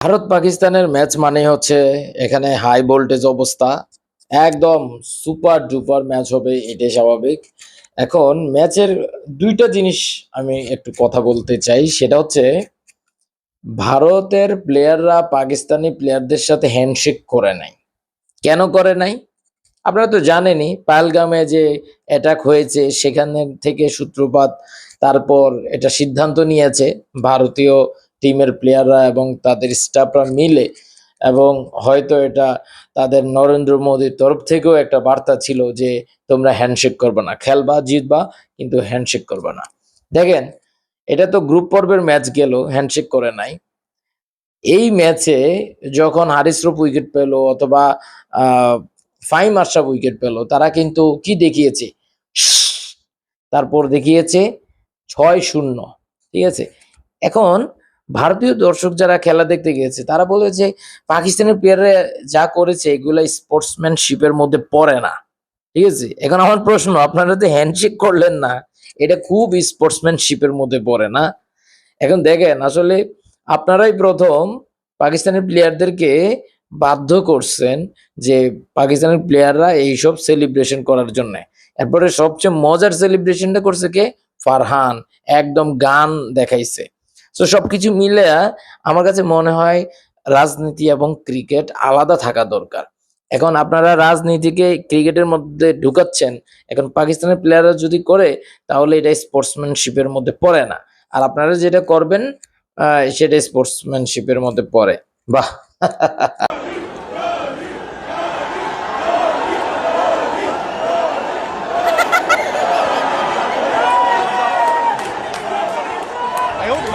ভারত পাকিস্তানের ম্যাচ মানে হচ্ছে এখানে হাই ভোল্টেজ অবস্থা। একদম সুপার ডুপার ম্যাচ হবে, এটাই স্বাভাবিক। এখন ম্যাচের দুইটা জিনিস আমি একটু কথা বলতে চাই, সেটা হচ্ছে ভারতের প্লেয়াররা পাকিস্তানি প্লেয়ারদের সাথে হ্যান্ডশেক করে নাই। কেন করে নাই? আপনারা তো জানেনই, পালগামে যে অ্যাটাক হয়েছে, সেখানে থেকে সূত্রপাত, তারপর এটা সিদ্ধান্ত নিয়েছে ভারতীয় টিমের প্লেয়াররা এবং তাদের স্টাফরা মিলে এবং হয়তো এটা তাদের নরেন্দ্র মোদীর তরফ থেকেও একটা বার্তা ছিল যে, তোমরা হ্যান্ডশেক করবে না। খেলবা, জিতবা, কিন্তু হ্যান্ডশেক করবে না। দেখেন, এটা তো গ্রুপ পর্বের ম্যাচ গেল হ্যান্ডশেক করে নাই। এই ম্যাচে যখন হারিসরূপ উইকেট পেল অথবা ফাইম আশরাফ উইকেট পেল, তারা কিন্তু কি দেখিয়েছে? তারপর দেখিয়েছে ছয় শূন্য, ঠিক আছে? এখন ভারতীয় দর্শক যারা খেলা দেখতে গিয়েছে, তারা বলেছে পাকিস্তানের প্লেয়াররা যা করেছে, এগুলো স্পোর্টসম্যানশিপের মধ্যে পড়ে না। ঠিক আছে? এখন আমার প্রশ্ন, আপনারা তো হ্যান্ডশেক করলেন না, এটা খুব স্পোর্টসম্যানশিপের মধ্যে পড়ে না? এখন দেখেন, আসলে আপনারাই প্রথম পাকিস্তানের প্লেয়ারদেরকে বাধ্য করছেন যে পাকিস্তানের প্লেয়াররা এইসব সেলিব্রেশন করার জন্য। এরপরে সবচেয়ে মজার সেলিব্রেশনটা করছে কে? ফারহান। একদম গান দেখাইছে। তো সবকিছু মিলে আমার কাছে মনে হয় রাজনীতি এবং ক্রিকেট আলাদা থাকা দরকার। এখন আপনারা রাজনীতিকে ক্রিকেটের মধ্যে ঢুকাচ্ছেন, এখন পাকিস্তানের প্লেয়াররা যদি করে, তাহলে এটা স্পোর্টসম্যানশিপের মধ্যে পড়ে না। আর আপনারা যেটা করবেন সেটা স্পোর্টসম্যানশিপের মধ্যে পড়ে। বাহ!